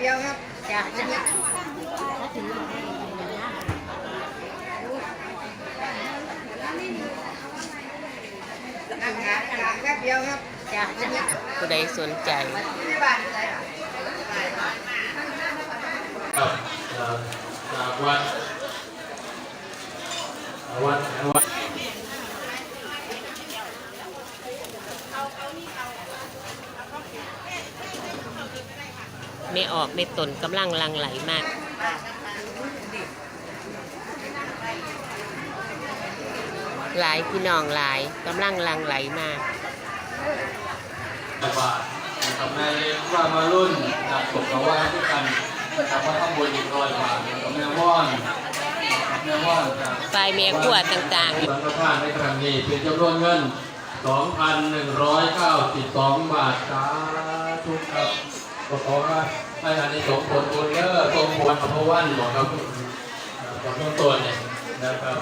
เดียวครับจ้าจ้านั่งงานงานแป๊บเดียวครับจ้าจ้าผู้ใดสนใจที่บ้านอะไรอะครับเอ่อจากวัดวัดวัด ไม่ออกไม่ตนกำลังลังไหลมากหลายพี่น้องหลายกำลังลังไหลมากบาทนะครับแม่เลี้ยงว่ามารุ่นจากตกกว่าด้วยกันนะครับว่าข้างบนอีกร้อยบาทกับแม่ว่อนนะครับแม่ว่อนจากไฟเมียขั้วต่างสังฆทานในครั้งนี้เป็นจำนวนเงิน 2,192 บาทสาธุครับ ก็ขอให้ท่านได้สมผลบุญเด้อทรงผลอภวันบอกครับกับต้นตัวเนี่ยนะครับ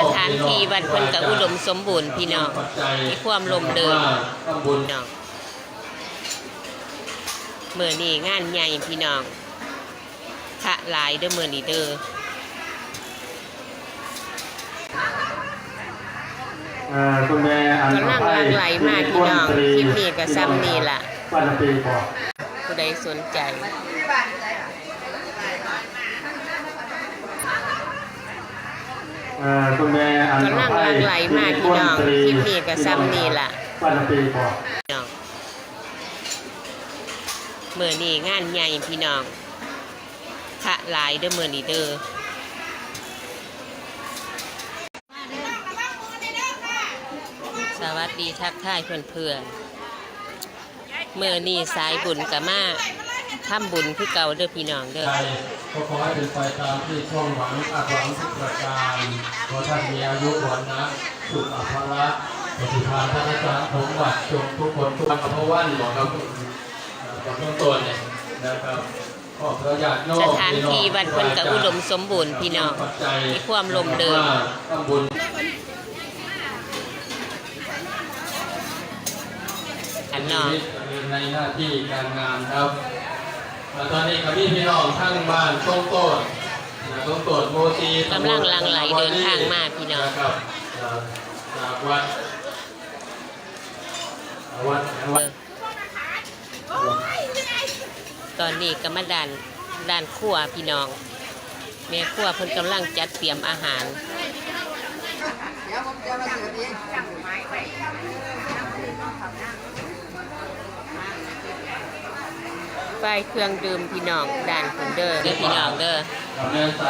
สถานที่วัดเพิ่นก็อุดมสมบูรณ์พี่น้องมีความลมเดินทำบุญๆพี่น้องเมื่อนี้งานใหญ่พี่น้องพระหลายเด้อเมื่อนี้เด้อคุณแม่อันกำลังลังไหลมากพี่น้องคลิปนี้ก็ซ้ำนี่ล่ะ วันละปีบอกผู้ใดสนใจที่บ้านอะไรอะอ่าคุณแม่อันกำลังลังไหลมากพี่น้องคลิปนี้ก็ซ้ำนี่ล่ะวันละปีบอกพี่น้องเมื่อนี้งานใหญ่พี่น้องพระหลายเด้อเมื่อนี้เด้อสวัสดีทักทายเพื่อนๆ เมื่อนี้สายบุญกับมาทำบุญคือเก่าเด้อพี่น้องเด้อ ใจก็ขอให้เป็นไปตามที่ช่องหวังอัดหวังทุกประการขอท่านมีอายุวันนะสุขอัภระปฏิภาณท่านอาจารย์สมบัติจงทุกคนทุกอัภวันบอกครับบอกต้นตัวเนี่ยนะครับขอบพระญาติโยมสถานที่วัดเพิ่นก็อุดมสมบูรณ์พี่น้องปัจจัยมีความลมเดินทำบุญ อันน้อง ในหน้าที่การงานครับอ่าตอนนี้กับพี่พี่น้องทั้งบ้านต้งโต้นนะต้งโต้นโมซีกำลังหลั่งไหลเดินทางมาพี่น้องนะครับจากจากวัดวัดวัดตอนนี้ก็มาด้านด้านครัวพี่น้อง แม่ครัวเพิ่นกำลังจัดเตรียมอาหารเดี๋ยวผมจะมาเสือเอง ไฟเครื่องดื่มพี่น้องด้านคนเด้อเด้อพี่น้องเด้อกับแม่ใส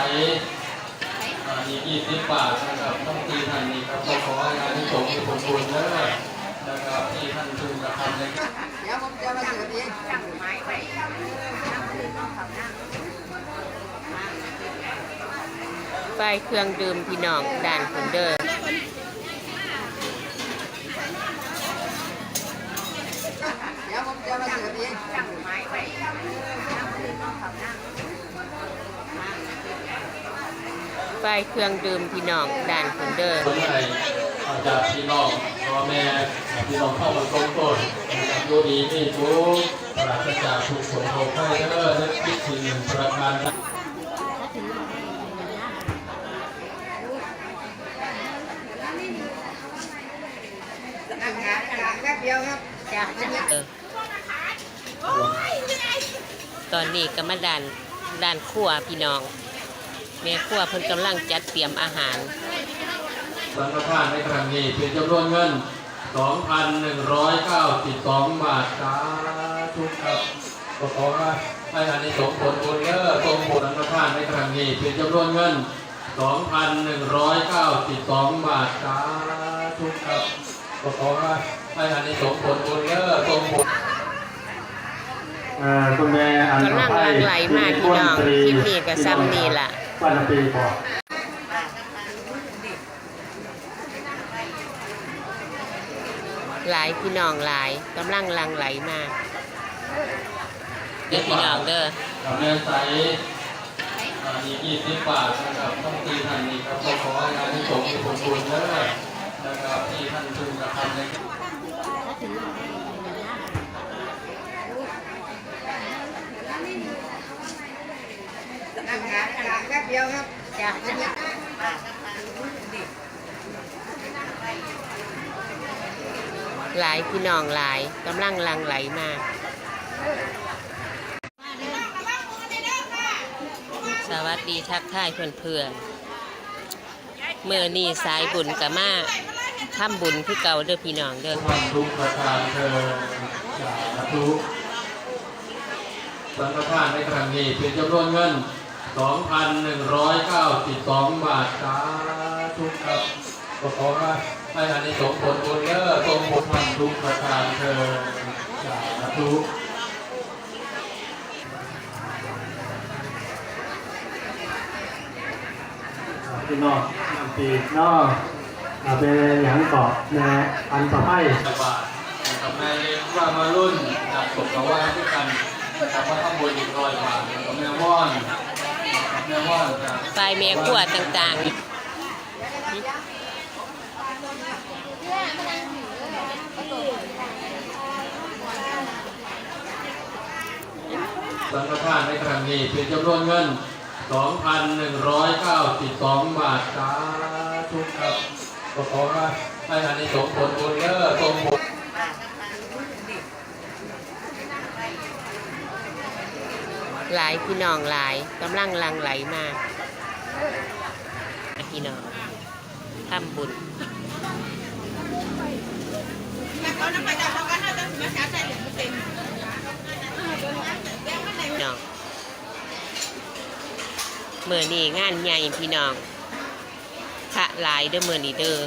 อ่าอีกยี่สิบบาทนะครับต้องตีท่านนี้ครับก็ขอให้งานที่สมที่ผลบุญเด้อนะครับที่ท่านพึงกระทำในเดี๋ยวผมจะมาเสือเองไฟเครื่องดื่มพี่น้องด้านคนเด้อเดี๋ยวผมจะมาเสือเอง ไฟเครื่องดื่มพี่น้องด้านคนเด้อคนไทยอาจจะพี่น้องพ่อแม่พี่น้องเข้ามาตรงต้นนะครับดูดีนี่ทุกปราศจากทุกโศกโศกให้เด้อและคิดถึงหนึ่งประการนะนั่งงานงานแป๊บเดียวครับจ้าจ้าเออตอนนี้ก็มาด้านด้านครัวพี่น้อง แม่ครัวเพิ่นกำลังจัดเตรียมอาหาร สังฆทานในครั้งนี้เป็นจำนวนเงิน 2,192 บาทสาธุครับก็ขอให้ท่านได้สมผลบุญเด้อทรงผลสังฆทานในครั้งนี้เป็นจำนวนเงิน 2,192 บาทสาธุครับก็ขอให้ท่านได้สมผลบุญเด้อทรงผลอ่าคุณแม่อันกำลังลังไหลมากพี่น้องคลิปนี้ก็ซ้ำนี่ล่ะ วันละปีบอกหลายพี่น้องหลายกำลังลังไหลมากเด้อพี่น้องเด้อกับแม่ใสอ่าอีกยี่สิบบาทนะครับต้องตีท่านนี้ครับก็ขอให้งานที่สมที่ผลบุญเด้อนะครับที่ท่านพึงกระทำในนานการแป๊บเดียวครับหลายพี่น้องหลายกำลังลังไหลมาสวัสดีทักทายเพื่อนๆเมื่อนี่สายบุญกับมาทำบุญคือเก่าเด้อพี่น้องเด้อท่านทุกประการเธอสาธุสังฆทานในครั้งนี้เป็นจำนวนเงิน 2,192 บาทสาธุครับก็ขอให้อันนี้สงผลบุญเด้อทรงผลท่านทุกประการเธอสาธุพี่น้องนำปีนอกอ่าเป็นหยังเกาะแม่อันต่อไปสบาทกับแม่เลี้ยงว่ามารุ่นจากศพกับว่าด้วยกันกับว่าข้างบนอีกร้อยบาทกับแม่ว่อน กับแม่ว่อนจายแม่ครัวต่างๆสังฆทานในครั้งนี้เป็นจำนวนเงิน 2,192 บาทสาธุครับก็ขอให้อันนี้สงผลบุญเด้อทรงผล หลายพี่น้องหลายกำลังลังไหลมาพี่น้องทำบุญน้องเมื่อนี้งานใหญ่พี่น้องพระหลายเด้อเมื่อนี้เด้อ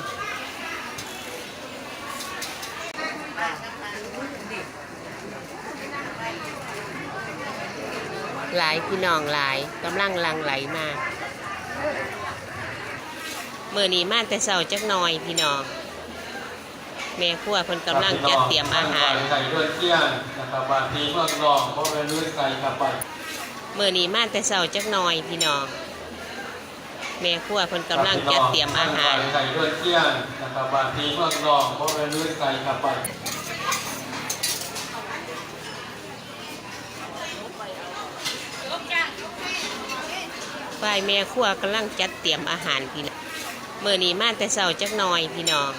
หลายพี่น้องหลายกำลังหลังไหลมาเมื่อนี้มาแต่เช้าจักหน่อยพี่น้องแม่ครัวเพิ่นกำลังจะเตรียมอาหารไก่เลือดเที่ยงนะครับบาทีเมืองรองเพราะเป็นเลือดไก่ขับไปเมื่อนี้มาแต่เช้าจักหน่อยพี่น้องแม่ครัวเพิ่นกำลังจะเตรียมอาหารไก่เลือดเที่ยงนะครับบาทีเมืองรองเพราะเป็นเลือดไก่ขับไป ฝ่ายแม่ครัวกำลังจัดเตรียมอาหารพี่น้องเมื่อนี้มาแต่เช้าจักหน่อยพี่น้อง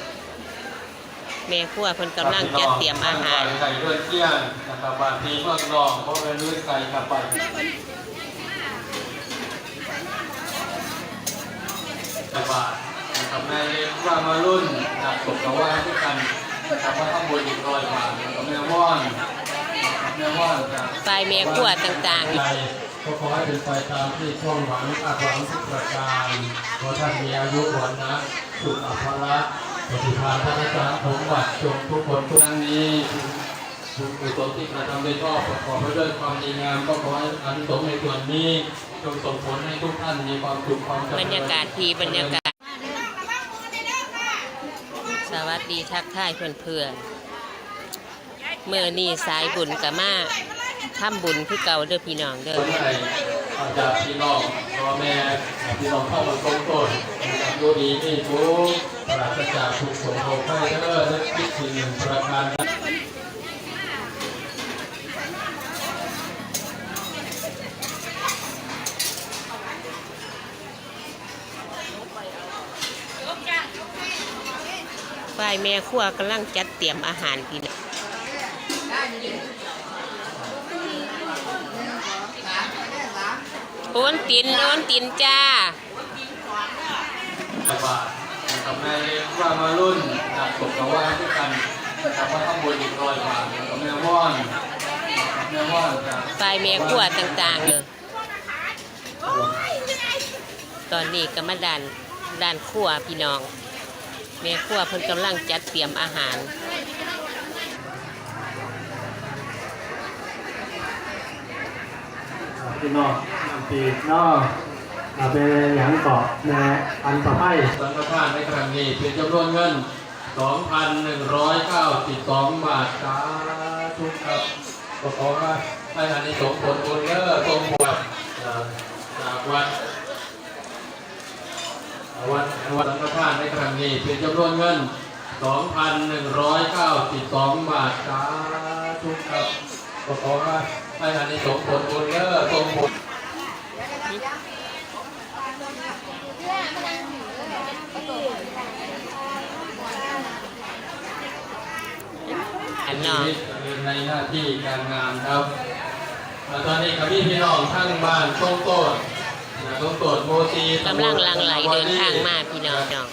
แม่ครัวเพิ่นกำลังจัดเตรียมอาหารไก่เลือดเที่ยงนะครับบาทีเมืองรองเพราะเป็นเลือดไก่ขับไปสบาทนะครับแม่เลี้ยงว่ามารุ่นจากศพกับว่าด้วยกันกับว่าข้างบนอีกร้อยบาทกับแม่ว่อนแม่ว่อนจากฝ่ายแม่ครัวต่างๆ ก็ขอให้เป็นไปตามที่ช่องหวังอาหวังทุกประการขอท่านมีอายุวันนะสุขภาระปฏิภาณท่านอาจารย์สมบัติจงทุกคนทุกครั้งนี้บุญกุศลที่กระทำโดยชอบประกอบไปด้วยความดีงาม ก็ขอให้อานิสงส์ในส่วนนี้จงส่งผลให้ทุกท่านมีความสุขความเจริญบรรยากาศที่บรรยากาศ สวัสดีทักทายเพื่อนๆเมื่อนี่สายบุญกับมา ทำบุญคือเก่าเด้อพี่น้องเด้อคนไทยอาจารย์พี่น้องพ่อแม่พี่น้องเข้ามาทรงต้นดูดีนี่ทุกปราศจากทุกข์โศกโศกไข้เด้อและคิดสิ่งหนึ่งประการฝ่ายแม่ครัวกำลังจัดเตรียมอาหารพี่น้องโอ นตินโอนตินจ้าบาทกับแม่เลี้ยงว่ามารุ่นจากศพกับว่าด้วยกันกับว่าข้างบนอีกร้อยบาทกับแม่ว่อนกับแม่ว่อนจากฝ่ายแม่ครัวต่างๆเลยตอนนี้ก็มาดันด้านครัวพี่น้อง แม่ครัวเพิ่นกำลังจัดเตรียมอาหารพี่น้อง นำปีนอกอ่าเป็นหยังเกาะแม่อันต่อไปสังฆทานในครั้งนี้เป็นจำนวนเงิน 2,192 บาทสาธุครับก็ขอให้อันนี้สงผลบุญเด้อทรงบวชจากวัดวันวันสังฆทานในครั้งนี้เป็นจำนวนเงิน 2,192 บาทสาธุครับก็ขอให้อันนี้สงผลบุญเด้อทรงผล อันน้ในหน้าที่การงานครับตอนนี้กับพี่พี่น้องทั้งบ้านต้องโตดนต้องโตดโมซีกำลังลังไหลเดินทางมาพี่น้อง